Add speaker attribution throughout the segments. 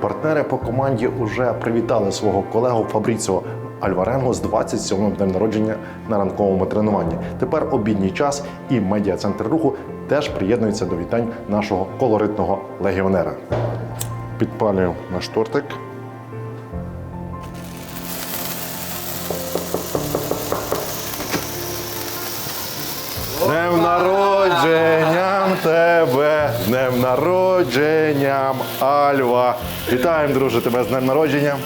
Speaker 1: Партнери по команді вже привітали свого колегу Фабріціо Альваренго з 27-м днем народження на ранковому тренуванні. Тепер обідній час і медіа-центр руху теж приєднується до вітань нашого колоритного легіонера. Підпалюю наш тортик. Днем народження! Тебе, з днем народженням Альва. Вітаємо, друже, тебе з днем народження.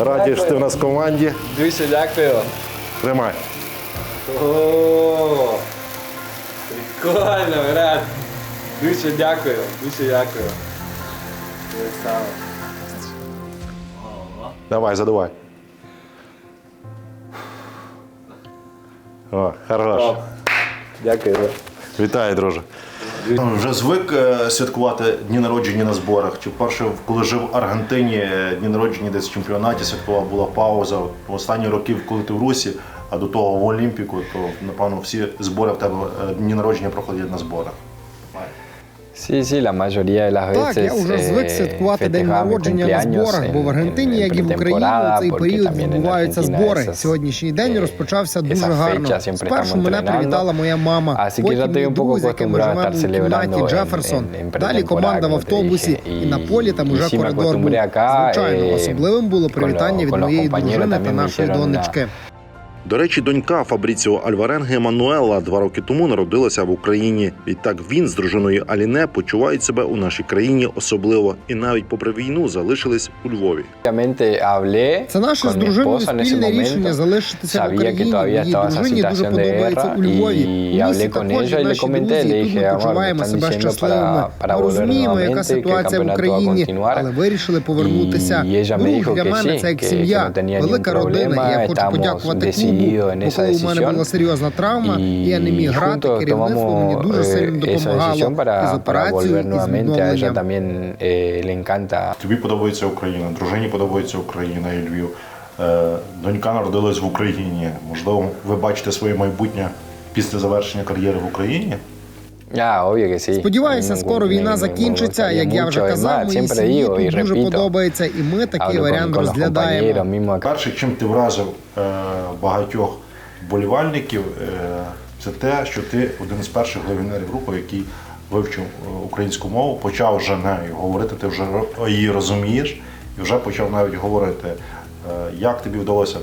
Speaker 1: Раді, що ти в нас в команді.
Speaker 2: Дуже дякую.
Speaker 1: Тримай.
Speaker 2: О, прикольно, брат. Дуже дякую, дуже дякую.
Speaker 1: Давай, задувай. О, хорош.
Speaker 2: Дякую.
Speaker 1: Вітаю, друже. Вже звик е, святкувати дні народження на зборах. Чи вперше, коли жив в Аргентині, дні народження десь в чемпіонаті святкував, була пауза. В останні роки, коли ти в Русі, а до того в Олімпіку, то напевно всі збори в тебе е, дні народження проходять на зборах.
Speaker 3: La mayoría de las
Speaker 4: Так, я вже звик
Speaker 3: eh,
Speaker 4: святкувати день народження на зборах, бо в Аргентині, як і в Україні, у цей період відбуваються збори. Сьогоднішній день
Speaker 3: eh,
Speaker 4: розпочався дуже гарно. Спершу мене привітала моя мама, потім мій друг, з яким ми живемо
Speaker 3: celebrando
Speaker 4: кімнаті Джеферсон. Далі команда в автобусі, і на полі там уже коридор був. Звичайно,
Speaker 3: eh,
Speaker 4: особливим було привітання від моєї дружини та нашої донечки.
Speaker 1: До речі, донька Фабріціо Альваренги Мануела два роки тому народилася в Україні. Відтак він з дружиною Аліне почувають себе у нашій країні особливо і навіть попри війну залишились у Львові.
Speaker 4: Це наше з дружиною спільне
Speaker 3: momento.
Speaker 4: рішення залишитися в Україні. Її дружині дуже подобається у Львові. У місті також наші друзі, і тут ми почуваємо себе щасливими. Ми розуміємо, яка ситуація в Україні, але вирішили повернутися. Друг для мене це як сім'я, велика родина. Я хочу подякувати клубу,
Speaker 3: en esa
Speaker 4: у мене була серйозна травма, і я не міг грати, керівництво мені дуже сильно допомагало
Speaker 3: para, із
Speaker 4: операцією, і з відновленням.
Speaker 3: también eh, le encanta
Speaker 1: Тобі подобається Україна, дружині подобається Україна і Львів. Е, Донька народилась в Україні. Можливо, ви бачите своє майбутнє після завершення кар'єри в Україні.
Speaker 4: Сподіваюся, скоро війна закінчиться. Як я вже казав, моїй сім'ї тут дуже подобається, і ми такий варіант розглядаємо.
Speaker 1: Перше, чим ти вразив е, багатьох болівальників, е, це те, що ти один з перших легіонерів групи, який вивчив е, українську мову, почав вже нею говорити, ти вже її розумієш і вже почав навіть говорити. Е, Як тобі вдалося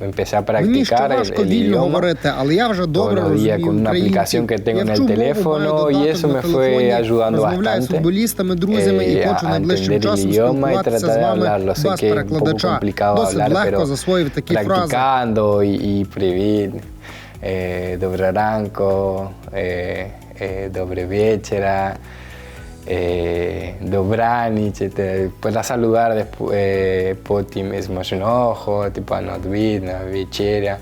Speaker 3: Empecé a
Speaker 4: Мені ще
Speaker 3: practicar el,
Speaker 4: важко
Speaker 3: el
Speaker 4: вільно
Speaker 3: idioma.
Speaker 4: говорити, але я вже добре
Speaker 3: los días
Speaker 4: розумію
Speaker 3: con una
Speaker 4: українців.
Speaker 3: aplicación que tengo
Speaker 4: Я
Speaker 3: en el
Speaker 4: вчу мову,
Speaker 3: teléfono,
Speaker 4: маю
Speaker 3: y
Speaker 4: додаток
Speaker 3: eso
Speaker 4: на
Speaker 3: me fue
Speaker 4: телефоні,
Speaker 3: ayudando
Speaker 4: розмовляю з
Speaker 3: bastante,
Speaker 4: футболістами, друзями і
Speaker 3: eh,
Speaker 4: хочу
Speaker 3: a
Speaker 4: найближчим
Speaker 3: entender el
Speaker 4: часом
Speaker 3: idioma y
Speaker 4: спілкуватися з
Speaker 3: tratar de
Speaker 4: вами
Speaker 3: hablarlo.
Speaker 4: без
Speaker 3: Sé que es un poco
Speaker 4: перекладача.
Speaker 3: complicado
Speaker 4: Досить
Speaker 3: hablar,
Speaker 4: легко
Speaker 3: pero
Speaker 4: засвоїв такі фрази.
Speaker 3: practicando y, y привіт, eh, добре ранку, eh, eh, добре вечора, eh, добраніч, te puedes saludar después, eh, потім смачного, tipo на дві, на вечеря,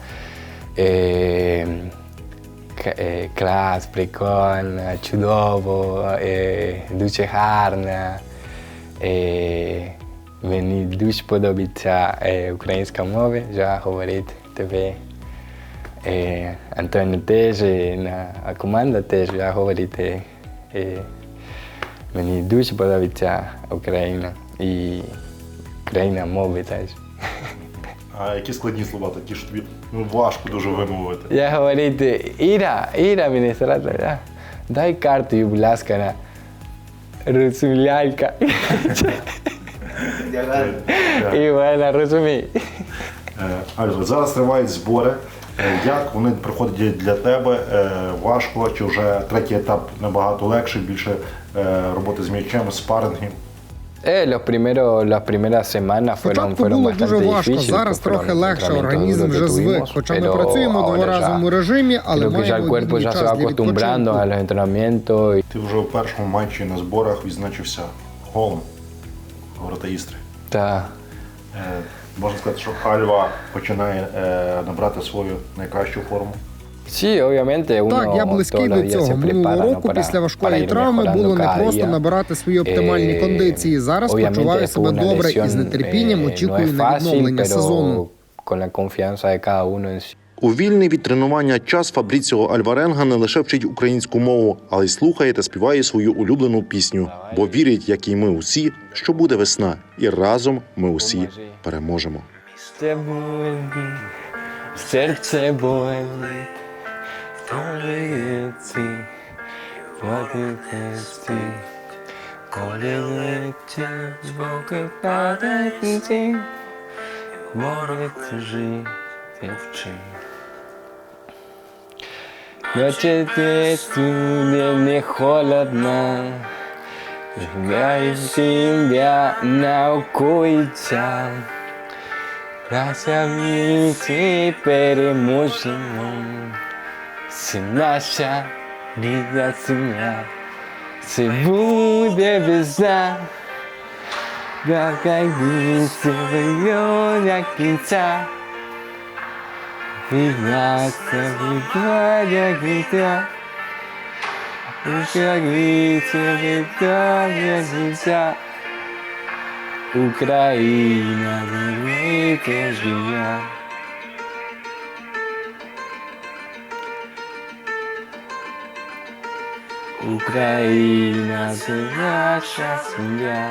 Speaker 3: eh, к- е, клас, прикольно, чудово, е, дуже гарно. Е, мені дуже подобається е, українська мова, вже говорити тебе. Е, Антоніо теж, е, на а команда теж вже говорити. Е, мені дуже подобається Україна і Україна мови теж.
Speaker 1: А які складні слова, такі що тобі ну, важко дуже вимовити?
Speaker 3: Я говорите, Іра, Іра, адміністратор, да. дай карту і, будь ласка, на розумлялька. І вона розуміє.
Speaker 1: Е, Альва, зараз тривають збори. Е, Як вони проходять для тебе? Е, Важко чи вже третій етап набагато легше, більше е, роботи з м'ячем, спарингів?
Speaker 3: Eh, los primeros, las primeras semanas fueron,
Speaker 4: Спочатку
Speaker 3: fueron
Speaker 4: було дуже
Speaker 3: bastante
Speaker 4: важко,
Speaker 3: difíciles.
Speaker 4: зараз трохи легше, організм вже звик. Хоча ми працюємо в дворазовому режимі, але
Speaker 3: ya el
Speaker 4: маємо
Speaker 3: cuerpo
Speaker 4: вільний
Speaker 3: ya se
Speaker 4: час для
Speaker 3: acostumbrando a los entrenamientos y
Speaker 1: Ти вже у першому матчі на зборах відзначився голом ворота Істри.
Speaker 3: та,
Speaker 1: Е, Можна сказати, що Альва починає е, набрати свою найкращу форму.
Speaker 3: Sí, obviamente,
Speaker 4: Так, я близький до цього. Минулого року після важкої травми було не
Speaker 3: cada
Speaker 4: просто
Speaker 3: día.
Speaker 4: набирати свої оптимальні
Speaker 3: Eh,
Speaker 4: кондиції. Зараз почуваю себе добре і з
Speaker 3: lesión,
Speaker 4: нетерпінням
Speaker 3: no
Speaker 4: очікую
Speaker 3: es
Speaker 4: на відновлення сезону.
Speaker 1: У вільний від тренування час Фабріціо Альваренга не лише вчить українську мову, але й слухає та співає свою улюблену пісню, бо вірить, як і ми усі, що буде весна, і разом ми усі переможемо.
Speaker 3: Серце болить, коли летять звуки падають море жити вчи. Ночі тебе не холодно, Гуляє сім'я наукується, Праця віці переможемо, це наша рідна земля, це буде весна, Така віці до кінця, Війна це війна до кінця, Українці вітає життя, Україна велике життя. Україна це наша сім'я.